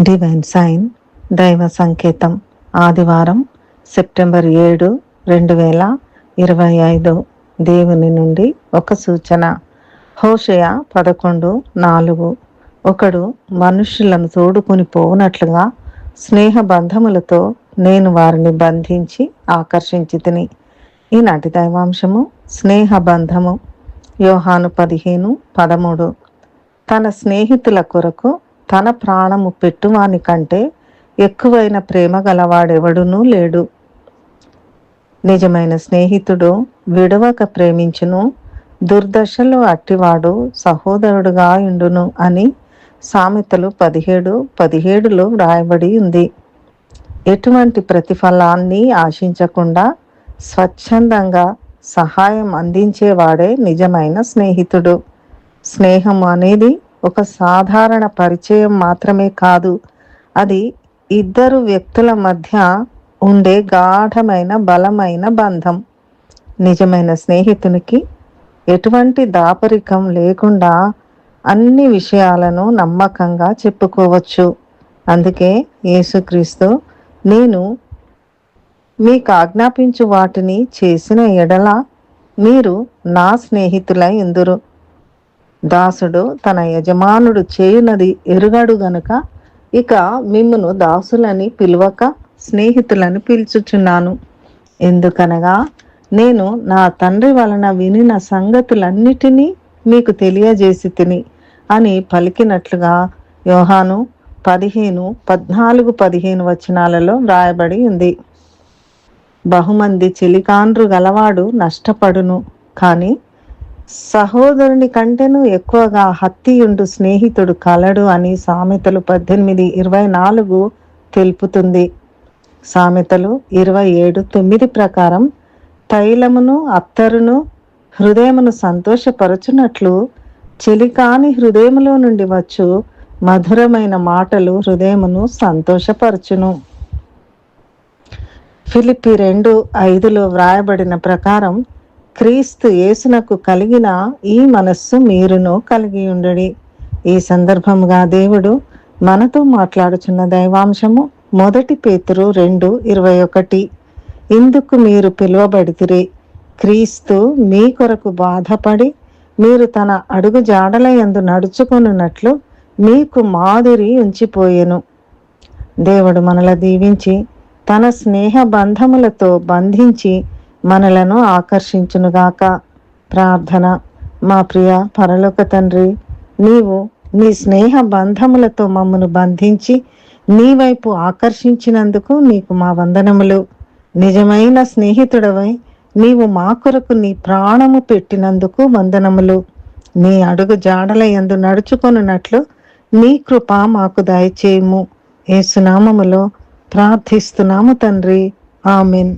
Divine sign దైవ సంకేతం ఆదివారం సెప్టెంబర్ ఏడు రెండు వేల ఇరవై ఐదు దేవుని నుండి ఒక సూచన. హోషయ పదకొండు నాలుగు. ఒకడు మనుష్యులను తోడుకొని పోనట్లుగా స్నేహ బంధములతో నేను వారిని బంధించి ఆకర్షించి తిని. ఈనాటి దైవాంశము స్నేహ బంధము యోహాను పదిహేను పదమూడు. తన స్నేహితుల కొరకు తన ప్రాణము పెట్టువాని కంటే ఎక్కువైన ప్రేమ గలవాడెవడునూ లేడు. నిజమైన స్నేహితుడు విడవక ప్రేమించును దుర్దశలో అట్టివాడు సహోదరుడుగా ఉండును అని సామెతలు పదిహేడు పదిహేడులో వ్రాయబడి ఉంది. ఎటువంటి ప్రతిఫలాన్ని ఆశించకుండా స్వచ్ఛందంగా సహాయం అందించేవాడే నిజమైన స్నేహితుడు. స్నేహం అనేది ఒక సాధారణ పరిచయం మాత్రమే కాదు. అది ఇద్దరు వ్యక్తుల మధ్య ఉండే గాఢమైన బలమైన బంధం. నిజమైన స్నేహితునికి ఎటువంటి దాపరికం లేకుండా అన్ని విషయాలను నమ్మకంగా చెప్పుకోవచ్చు. అందుకే యేసుక్రీస్తు నేను మీకు ఆజ్ఞాపించు వాటిని చేసిన ఎడల మీరు నా స్నేహితులై ఎందురు దాసుడు తన యజమానుడు చేయునది ఎరుగడు గనుక ఇక మిమ్మును దాసులని పిలువక స్నేహితులని పిలుచుచున్నాను. ఎందుకనగా నేను నా తండ్రి వలన వినిన సంగతులన్నిటినీ మీకు తెలియజేసి తిని అని పలికినట్లుగా యోహాను పదిహేను పద్నాలుగు పదిహేను వచనాలలో వ్రాయబడి ఉంది. బహుమంది చెలికాండ్రు గలవాడు నష్టపడును కానీ సహోదరుని కంటేను ఎక్కువగా హత్తియుండు స్నేహితుడు కలడు అని సామెతలు పద్దెనిమిది ఇరవై నాలుగు తెలుపుతుంది. సామెతలు ఇరవై ఏడు తొమ్మిది ప్రకారం తైలమును అత్తరును హృదయమును సంతోషపరచునట్లు చెలికాని హృదయములో నుండి వచ్చు మధురమైన మాటలు హృదయమును సంతోషపరచును. ఫిలిపి రెండు ఐదులో వ్రాయబడిన ప్రకారం క్రీస్తు యేసునకు కలిగిన ఈ మనస్సు మీరును కలిగి ఉండడి. ఈ సందర్భంగా దేవుడు మనతో మాట్లాడుచున్న దైవాంశము మొదటి పేతురు రెండు ఇరవై ఒకటి. ఇందుకు మీరు పిలువబడితిరి. క్రీస్తు మీ కొరకు బాధపడి మీరు తన అడుగు జాడల ఎందు నడుచుకున్నట్లు మీకు మాదిరి ఉంచిపోయెను. దేవుడు మనల దీవించి తన స్నేహ బంధములతో బంధించి మనలను ఆకర్షించునుగాక. ప్రార్థన. మా ప్రియ పరలోక తండ్రి నీవు నీ స్నేహ బంధములతో మమ్మను బంధించి నీ వైపు ఆకర్షించినందుకు నీకు మా వందనములు. నిజమైన స్నేహితుడవై నీవు మా కొరకు నీ ప్రాణము పెట్టినందుకు వందనములు. నీ అడుగు జాడల ఎందు నడుచుకొనున్నట్లు నీ కృప మాకు దయచేయము. ఏసునామములో ప్రార్థిస్తున్నాము తండ్రి. ఆమెన్.